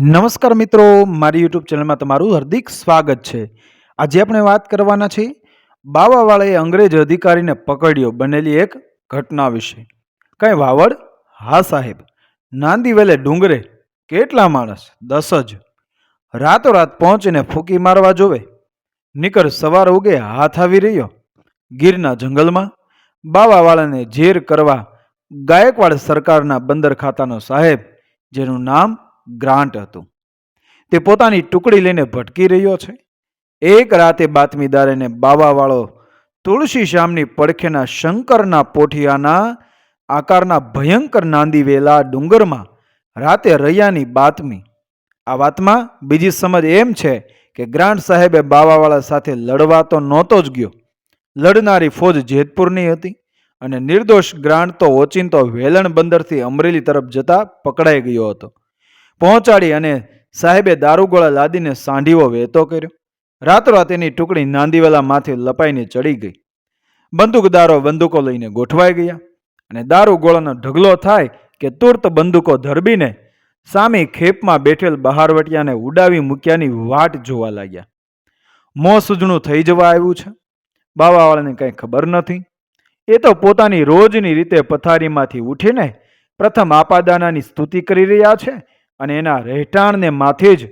નમસ્કાર મિત્રો, મારી યુટ્યુબ ચેનલમાં તમારું હાર્દિક સ્વાગત છે. આજે આપણે વાત કરવાના છે બાવાવાળાએ અંગ્રેજ અધિકારીને પકડ્યો બનેલી એક ઘટના વિશે. કંઈ વાવડ? હા સાહેબ નાંદીવેલે ડુંગરે કેટલા માણસ? દસ જ. રાતોરાત પહોંચીને ફૂંકી મારવા જોવે. નીકળ સવાર ઉગે હાથ આવી રહ્યો. ગીરના જંગલમાં બાવાવાળાને ઝેર કરવા ગાયકવાડ સરકારના બંદર ખાતાનો સાહેબ, જેનું નામ ગ્રાન્ટ હતું. તે પોતાની ટુકડી લઈને ભટકી રહ્યો છે. એક રાતે બાતમીદારેને બાવાવાળો તુલસી શ્યામની પડખેના શંકરના પોઠિયાના આકારના ભયંકર નાંદી વેલા ડુંગરમાં રાતે રૈયાની બાતમી. આ વાતમાં બીજી સમજ એમ છે કે ગ્રાન્ટ સાહેબે બાવાવાળા સાથે લડવા તો નહોતો જ ગયો. લડનારી ફોજ જેતપુરની હતી અને નિર્દોષ ગ્રાન્ટ તો ઓચિંતો વેલણ બંદરથી અમરેલી તરફ જતા પકડાઈ ગયો હતો. પહોંચાડી અને સાહેબે દારૂગોળા લાદીને સાંઢીવો વહેતો કર્યો. રાતોરાત એની ટુકડી નાંદીવેલા માથે લપાઈને ચડી ગઈ. બંદૂકદારો બંદૂકો લઈને ગોઠવાઈ ગયા અને દારૂગોળાનો ઢગલો થાય કે તુર્ત બંદૂકો ધરબીને સામે ખેપમાં બેઠેલ બહારવટિયાને ઉડાવી મૂક્યાની વાટ જોવા લાગ્યા. મોં સૂજણું થઈ જવા આવ્યું છે. બાવાવાળાને કંઈ ખબર નથી. એ તો પોતાની રોજની રીતે પથારીમાંથી ઉઠીને પ્રથમ આપાદાનાની સ્તુતિ કરી રહ્યા છે. અને એના રહેઠાણને માથે જ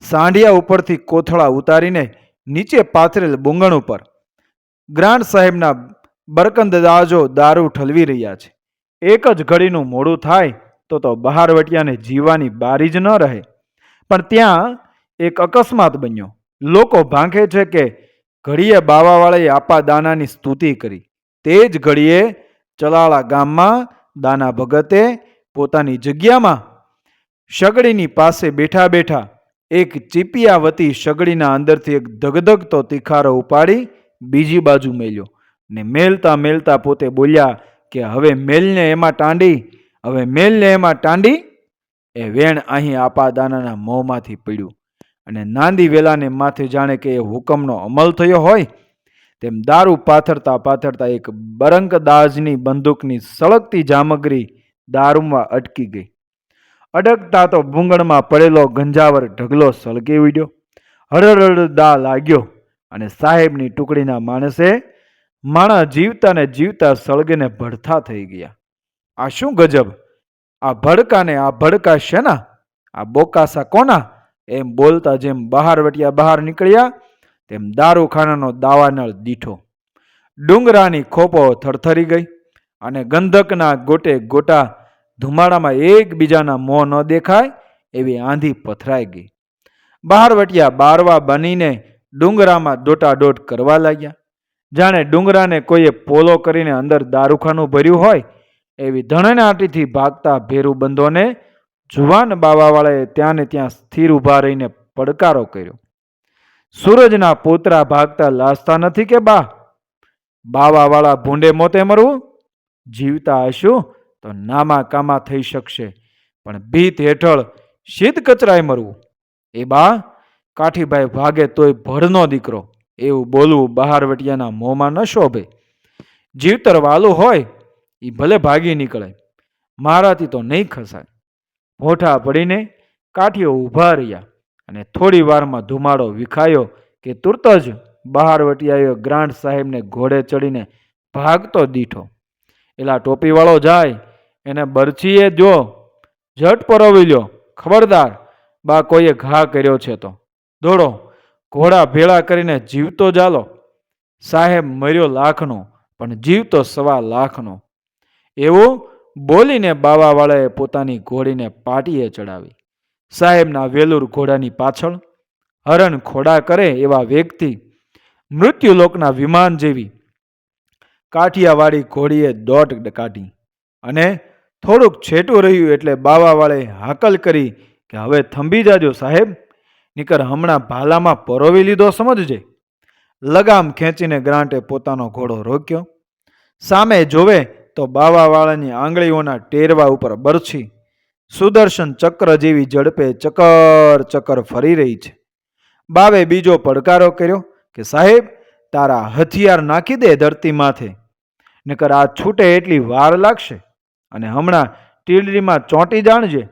સાંઢિયા ઉપરથી કોથળા ઉતારીને નીચે પાથરેલ બુંગણ ઉપર ગ્રાન્ડ સાહેબના બરકંદદાજો દારૂ ઠલવી રહ્યા છે. એક જ ઘડીનું મોડું થાય તો તો બહારવટિયાને જીવવાની બારી જ ન રહે. પણ ત્યાં એક અકસ્માત બન્યો. લોકો ભાંખે છે કે ઘડીએ બાવાવાળાએ આપા દાનાની સ્તુતિ કરી. તે જ ઘડીએ ચલાળા ગામમાં દાના ભગતે પોતાની જગ્યામાં સગડીની પાસે બેઠા બેઠા એક ચીપિયાવતી સગડીના અંદરથી એક ધગધગતો તિખારો ઉપાડી બીજી બાજુ મેલ્યો ને મેલતા મેલતા પોતે બોલ્યા કે હવે મેલને એમાં ટાંડી, હવે મેલને એમાં ટાંડી. એ વેણ અહીં આપા દાનાના મોંમાંથી પીડ્યું અને નાંદી વેલાને માથે જાણે કે એ હુકમનો અમલ થયો હોય, તેમ દારૂ પાથરતા પાથરતા એક બરંકદાજની બંદૂકની સળગતી જામગરી દારૂમાં અટકી ગઈ. અડકતા તો ભૂંગણમાં પડેલો ગંજાવર ઢગલો સળગી ઉડ્યો. હળહળદા લાગ્યો અને સાહેબની ટુકડીના માણસે માણા જીવતા ને જીવતા સળગીને ભડથા થઈ ગયા. આ શું ગજબ? આ ભડકાને આ ભડકા શેના? આ બોકાસા કોના? એમ બોલતા જેમ બહાર વટિયા બહાર નીકળ્યા, તેમ દારૂખાનાનો દાવાનળ દીઠો. ડુંગરાની ખોપો થરથરી ગઈ અને ગંધકના ગોટે ગોટા ધુમાડામાં એકબીજાના મોં ન દેખાય એવી આંધી પથરાઈ ગઈ. બહારવટિયા બારવા બનીને ડુંગરામાં દોટાદોટ કરવા લાગ્યા. જાણે ડુંગરાને કોઈએ પોલો કરીને અંદર દારૂખાનું ભર્યું હોય એવી ધણનાટીથી ભાગતા ભેરુબંધોને જુવાન બાવાવાળાએ ત્યાં ને ત્યાં સ્થિર ઊભા રહીને પડકારો કર્યો. સૂરજના પોતરા ભાગતા લાસતા નથી કે બા? બાવાવાળા ભૂંડે મોતે મરવું? જીવતા હશું? તો નામા કામા થઈ શકશે. પણ ભીત હેઠળ શીત કચરાય મરવું. એ બા, કાઠીભાઈ ભાગે તોય ભરનો દીકરો. એવું બોલવું બહારવટિયાના મોંમાં ન શોભે. જીવતર વાલું હોય એ ભલે ભાગી નીકળે. મારાથી તો નહીં ખસાય. મોઠા પડીને કાઠીઓ ઊભા રહ્યા અને થોડી વારમાં ધુમાડો વિખાયો કે તુરત જ બહારવટિયાએ ગ્રાન્ડ સાહેબને ઘોડે ચડીને ભાગતો દીઠો. એલા ટોપીવાળો જાય એને બરછીએ જો ઝટ પરોવી લ્યો. ખબરદાર. બા કોઈએ ઘા કર્યો છે તો. દોડો. ઘોડા ભેળા કરીને જીવતો ચાલો. સાહેબ મર્યો લાખનો, પણ જીવતો સવા લાખનો. એવું બોલીને બાવાવાળાએ પોતાની ઘોડીને પાટીએ ચડાવી. સાહેબના વેલુર ઘોડાની પાછળ હરણ ખોડા કરે એવા વેગથી મૃત્યુલોકના વિમાન જેવી કાઠિયાવાડી ઘોડીએ દોટ કાઢી અને થોડુંક છેટું રહ્યું એટલે બાવાવાળે હાકલ કરી કે હવે થંભી જાજો સાહેબ. નીકર હમણાં ભાલામાં પરોવી લીધો સમજજે. લગામ ખેંચીને ગ્રાન્ટે પોતાનો ઘોડો રોક્યો. સામે જોવે તો બાવાવાળાની આંગળીઓના ટેરવા ઉપર બરછી. સુદર્શન ચક્ર જેવી ઝડપે ચકર ચકર ફરી રહી છે. બાવે બીજો પડકારો કર્યો કે સાહેબ, તારા હથિયાર નાખી દે ધરતી માથે. નકર આ છૂટે એટલી વાર લાગશે. અને હમણાં ટીલડીમાં ચોંટી જાણજે.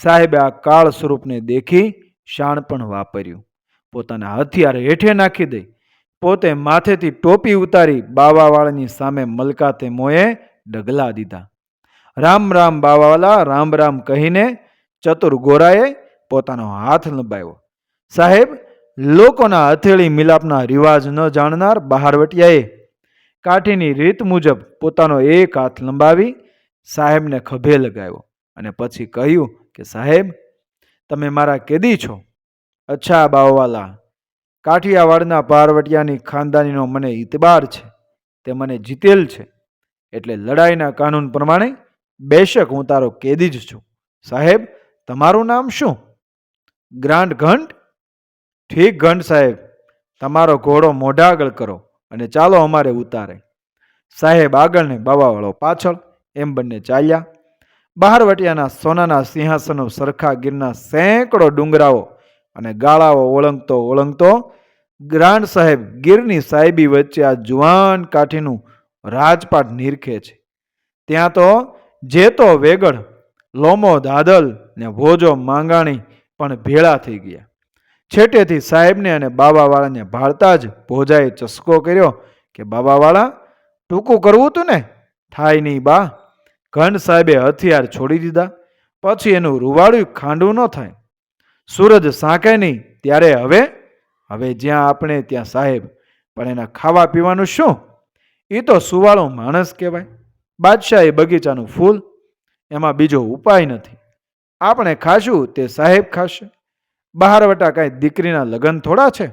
સાહેબે આ કાળ સ્વરૂપને દેખી શાણપણ વાપર્યું. પોતાના હથિયાર હેઠે નાખી દઈ. પોતે માથેથી ટોપી ઉતારી બાવાવાળાની સામે મલકાતે મોએ ડગલા દીધા. રામ રામ બાવાવાલા, રામ રામ કહીને ચતુર ગોરાએ પોતાનો હાથ લંબાવ્યો. સાહેબ, લોકોના હથેળી મિલાપના રિવાજ ન જાણનાર બહારવટિયાએ કાઠીની રીત મુજબ પોતાનો એક હાથ લંબાવી સાહેબને ખભે લગાવ્યો અને પછી કહ્યું કે, સાહેબ, તમે મારા કેદી છો. અચ્છા બાવવાલા કાઠિયાવાડના પારવટિયાની ખાનદાનીનો મને ઇતબાર છે. તે મને જીતેલ છે. એટલે લડાઈના કાનૂન પ્રમાણે બેશક હું તારો કેદી જ છું. સાહેબ, તમારું નામ શું? ગ્રાન્ડ ઘંટ. ઠીક ઘંટ સાહેબ. તમારો ઘોડો મોઢા આગળ કરો અને ચાલો અમારે ઉતારે. સાહેબ આગળ ને બાવાવાળો પાછળ. એમ બંને ચાલ્યા. બહારવટિયાના સોનાના સિંહાસનો સરખા ગીરના સેંકડો ડુંગરાઓ અને ગાળાઓ ઓળંગતો ઓળંગતો ગ્રાન્ડ સાહેબ ગીરની સાહેબી વચ્ચે આ જુવાન કાઠીનું રાજપાટ નિરખે છે. ત્યાં તો જે તો વેગડ લોમો દાદલ ને ભોજો માંગાણી પણ ભેળા થઈ ગયા. છેટેથી સાહેબને અને બાબાવાળાને ભાળતા જ ભોજાએ ચસકો કર્યો કે, બાબાવાળા, ટૂંકું કરવું તું ને? થાય નહીં બા. ઘન સાહેબે હથિયાર છોડી દીધા. પછી એનું રૂવાડું ખાંડું ન થાય. સૂરજ સાંકે નહીં, ત્યારે હવે હવે જ્યાં આપણે ત્યાં સાહેબ, પણ એના ખાવા પીવાનું શું? એ તો સુવાળો માણસ કહેવાય. બાદશાહ એ બગીચાનું ફૂલ, એમાં બીજો ઉપાય નથી. આપણે ખાશું તે સાહેબ ખાશે. બહારવટા કાંઈ દીકરીના લગ્ન થોડા છે.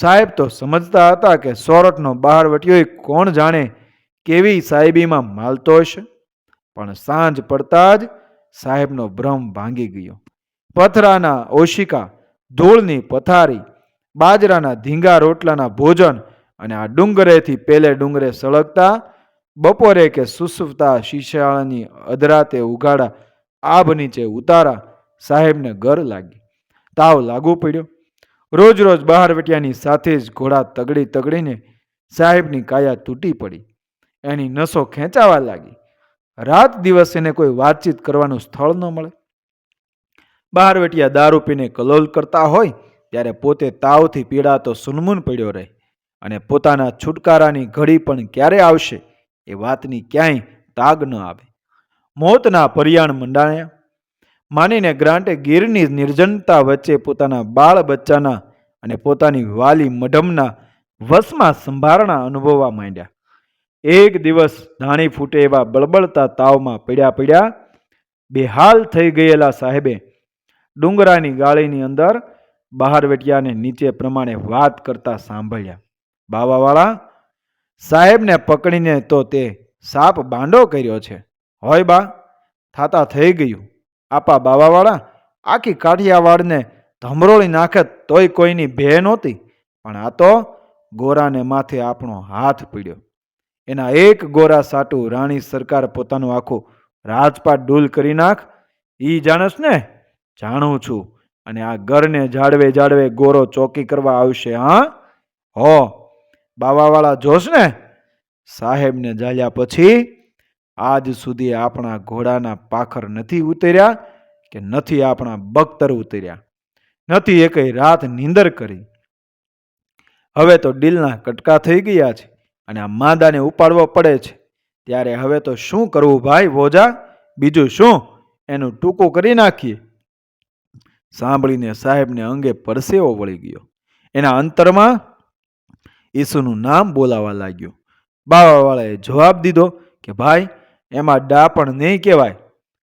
સાહેબ તો સમજતા હતા કે સોરઠનો બહારવટીઓ કોણ જાણે કેવી સાહેબીમાં માલતો હશે. પણ સાંજ પડતા જ સાહેબનો ભ્રમ ભાંગી ગયો. પથરાના ઓશિકા ધૂળની પથારી, બાજરાના ધીંગા રોટલાના ભોજન અને આ ડુંગરેથી પેલે ડુંગરે સળગતા, બપોરે કે સુસવતા શિશાળાની અધરાતે ઉગાડા આભ નીચે ઉતારા સાહેબને ગર લાગી. તાવ લાગુ પડ્યો. રોજ રોજ બહાર વટિયાની સાથે જ ઘોડા તગડી તગડીને સાહેબની કાયા તૂટી પડી. એની નસો ખેંચાવા લાગી. રાત દિવસ એને કોઈ વાતચીત કરવાનું સ્થળ ન મળે. બહારવટિયા દારૂ પીને કલોલ કરતા હોય, ત્યારે પોતે તાવથી પીડાતો સુનમુન પડ્યો રહે અને પોતાના છુટકારાની ઘડી પણ ક્યારે આવશે એ વાતની ક્યાંય તાગ ન આવે. મોતના પર્યાણ મંડાણ્યા. માનીને ગ્રાન્ટે ગીરની નિર્જનતા વચ્ચે પોતાના બાળ બચ્ચાના અને પોતાની વાલી મઢમના વશમાં સંભારણા અનુભવવા માંડ્યા. એક દિવસ ધાણી ફૂટે એવા બળબળતા તાવમાં પડ્યા પડ્યા બેહાલ થઈ ગયેલા સાહેબે ડુંગરાની ગાળીની અંદર બહાર વેટિયાને નીચે પ્રમાણે વાત કરતા સાંભળ્યા. બાવાવાળા, સાહેબને પકડીને તો તે સાપ બાંડો કર્યો છે. હોય બા, થાતા થઈ ગયું. આપા બાવાવાળા, આખી કાઠિયાવાડને ધમરોળી નાખે તોય કોઈની ભે નહોતી, પણ આ તો ગોરાને માથે આપણો હાથ પીડ્યો. એના એક ગોરા સાટું રાણી સરકાર પોતાનું આખું રાજપાટ ડૂલ કરી નાખ, ઈ જાણસ ને? જાણું છું. અને આ ઘરને જાળવે જાળવે ગોરો ચોકી કરવા આવશે, હા? હો, બાવાવાળા જોશ ને? સાહેબને જાલ્યા પછી આજ સુધી આપણા ઘોડાના પાખર નથી ઉતર્યા કે નથી આપણા બખ્તર ઉતર્યા. નથી એકેય રાત નીંદર કરી. હવે તો ડીલના કટકા થઈ ગયા છે. અને આ માંદાને ઉપાડવો પડે છે. ત્યારે હવે તો શું કરવું ભાઈ વોજા બીજું શું? એનું ટૂંકું કરી નાખીએ. સાંભળીને સાહેબને અંગે પરસેવો વળી ગયો. એના અંતરમાં ઈસુનું નામ બોલાવા લાગ્યું. બાવાવાળાએ જવાબ દીધો કે, ભાઈ, એમાં ડાપણ નહીં કહેવાય.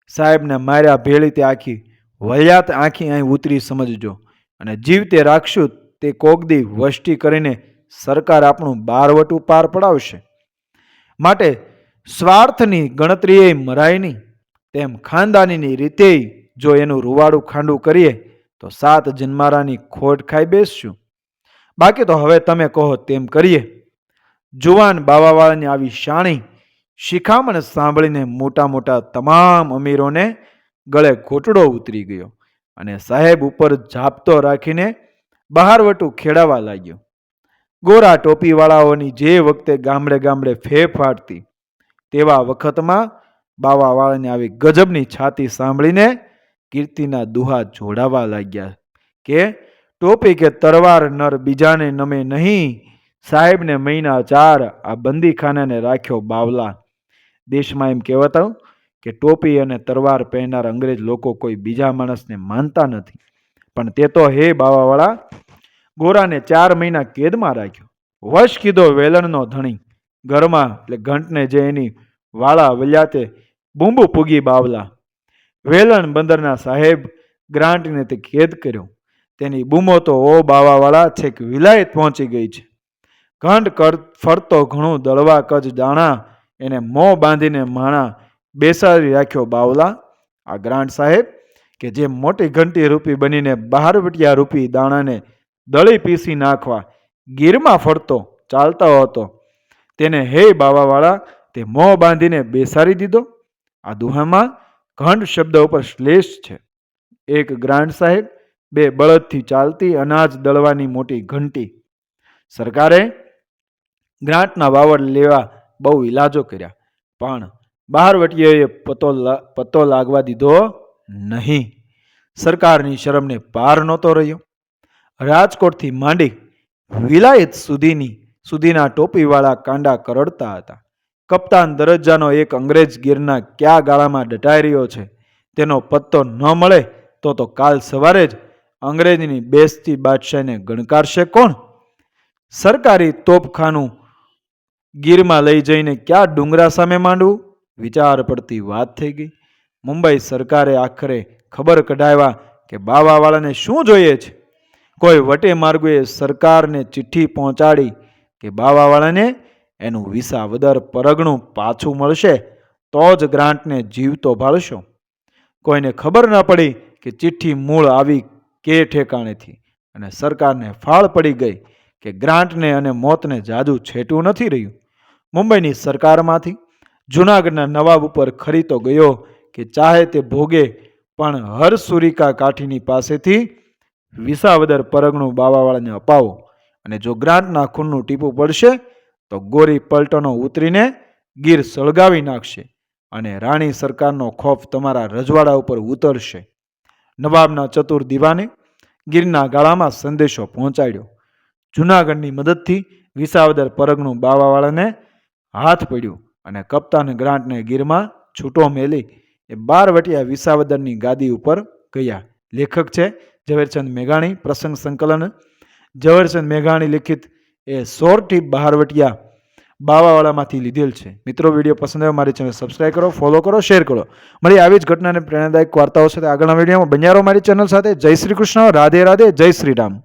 સાહેબને માર્યા ભેળી તે આખી વયાત આખી અહીં ઉતરી સમજજો. અને જીવતે રાખશું તે કોગદી વષ્ટી કરીને સરકાર આપણું બારવટું પાર પડાવશે. માટે સ્વાર્થની ગણતરીએ મરાય નહીં, તેમ ખાનદાનીની રીતે જો એનું રૂવાડું ખાંડું કરીએ, તો સાત જન્મારાની ખોટ ખાઈ બેસશું. બાકી તો હવે તમે કહો તેમ કરીએ. જુવાન બાવાવાળાની આવી શાણી, શિખામણ સાંભળીને મોટા મોટા તમામ અમીરોને ગળે ઘોટડો ઉતરી ગયો અને સાહેબ ઉપર ઝાપતો રાખીને બહારવટું ખેડાવા લાગ્યો. ગોરા ટોપીવાળાઓની જે વખતે ગામડે ગામડે ફે ફાટતી, તેવા વખતમાં બાવાવાળાની આવી ગજબની છાતી સાંભળીને કીર્તિના દુહા જોડાવા લાગ્યા કે, ટોપી કે તરવાર નર બીજાને નમે નહીં, સાહેબને મહિના ચાર આ બંદીખાનાને રાખ્યો બાવલા. દેશમાં એમ કહેવાતા કે ટોપી અને તરવાર પહેરનાર અંગ્રેજ લોકો કોઈ બીજા માણસને માનતા નથી. પણ તે તો હે બાવાવાળા ગોરાને ચાર મહિના કેદમાં રાખ્યો. વશ કીધો વેલણનો ધણી. ઘરમાં, એટલે ઘંટને જે એની વાળા વલ્યાતે બૂંબુ પૂગી બાવલા. વેલણ બંદરના સાહેબ ગ્રાન્ટને તે ખેદ કર્યો. તેની બૂમો તો ઓ બાવાવાળા છેક વિલાયત પહોંચી ગઈ છે. ઘંટ કર, ફરતો ઘણું દળવા કજ દાણા એને મોં બાંધીને માણા બેસાડી રાખ્યો બાવલા. આ ગ્રાન્ટ સાહેબ કે જે મોટી ઘંટી રૂપી બનીને બહારવટિયા રૂપી દાણાને દળી પીસી નાખવા ગીરમાં ફરતો, ચાલતો હતો. તેને હે બાવાવાળા, તે મોં બાંધીને બેસાડી દીધો. આ દુહામાં ઘંટ શબ્દ ઉપર શ્લેષ છે. એક ગ્રાન્ડ સાહેબ બે બળદથી ચાલતી અનાજ દળવાની મોટી ઘંટી. સરકારે ગ્રાન્ટના વાવડ લેવા બહુ ઇલાજો કર્યા, પણ બહારવટીઓએ પતો પતો લાગવા દીધો નહીં. સરકારની શરમને પાર નહોતો રહ્યો. રાજકોટથી માંડી વિલાયત સુધીની, સુધીના ટોપીવાળા કાંડા કરડતા હતા. કપ્તાન દરજ્જાનો એક અંગ્રેજ ગીરના કયા ગાળામાં ડટાઈ રહ્યો છે? તેનો પત્તો ન મળે તો તો કાલ સવારે જ અંગ્રેજની બેસતી બાદશાહને ગણકારશે કોણ? સરકારી તોપખાનું ગીરમાં લઈ જઈને ક્યાં ડુંગરા સામે માંડવું? વિચાર પડતી વાત થઈ ગઈ. મુંબઈ સરકારે આખરે ખબર કઢાવ્યા કે બાવાવાળાને શું જોઈએ છે? કોઈ વટે માર્ગોએ સરકારને ચિઠ્ઠી પહોંચાડી કે બાવાવાળાને એનું વિસાવદર પરગણું પાછું મળશે, તો જ ગ્રાન્ટને જીવતો ભાળશો. કોઈને ખબર ન પડી કે ચિઠ્ઠી મૂળ આવી કે ઠેકાણેથી અને સરકારને ફાળ પડી ગઈ કે ગ્રાન્ટને અને મોતને જાદુ છેટું નથી રહ્યું. મુંબઈની સરકારમાંથી જૂનાગઢના નવાબ ઉપર ખરી તો ગયો કે ચાહે તે ભોગે, પણ હરસુરિકા કાઠીની પાસેથી વિસાવદર પરગણું બાવાવાળાને અપાવો. અને જો ગ્રાન્ટના ખૂનનું ટીપું પડશે, તો ગોરી પલટનો ઉતરીને ગીર સળગાવી નાખશે અને રાણી સરકારનો ખોફ તમારા રજવાડા ઉપર ઉતરશે. નવાબના ચતુર દીવાને ગીરના ગાળામાં સંદેશો પહોંચાડ્યો. જૂનાગઢની મદદથી વિસાવદર પરગનું બાવાવાળાને હાથ પડ્યું અને કપ્તાન ગ્રાન્ટને ગીરમાં છૂટો મેલી એ બાર વટિયા વિસાવદરની ગાદી ઉપર ગયા. લેખક છે ઝવેરચંદ મેઘાણી પ્રસંગ સંકલન. ઝવેરચંદ મેઘાણી લિખિત એ સોરઠી બહારવટિયા બાવાવાળામાંથી લીધેલ છે. મિત્રો, વીડિયો પસંદ આવ્યો, મારી ચેનલ સબસ્ક્રાઈબ કરો, ફોલો કરો, શેર કરો. મળી આવી જ ઘટનાને પ્રેરણાદાયક વાર્તાઓ સાથે આગળના વિડીયોમાં. બન્યારો મારી ચેનલ સાથે. જય શ્રી કૃષ્ણ. રાધે રાધે. જય શ્રી રામ.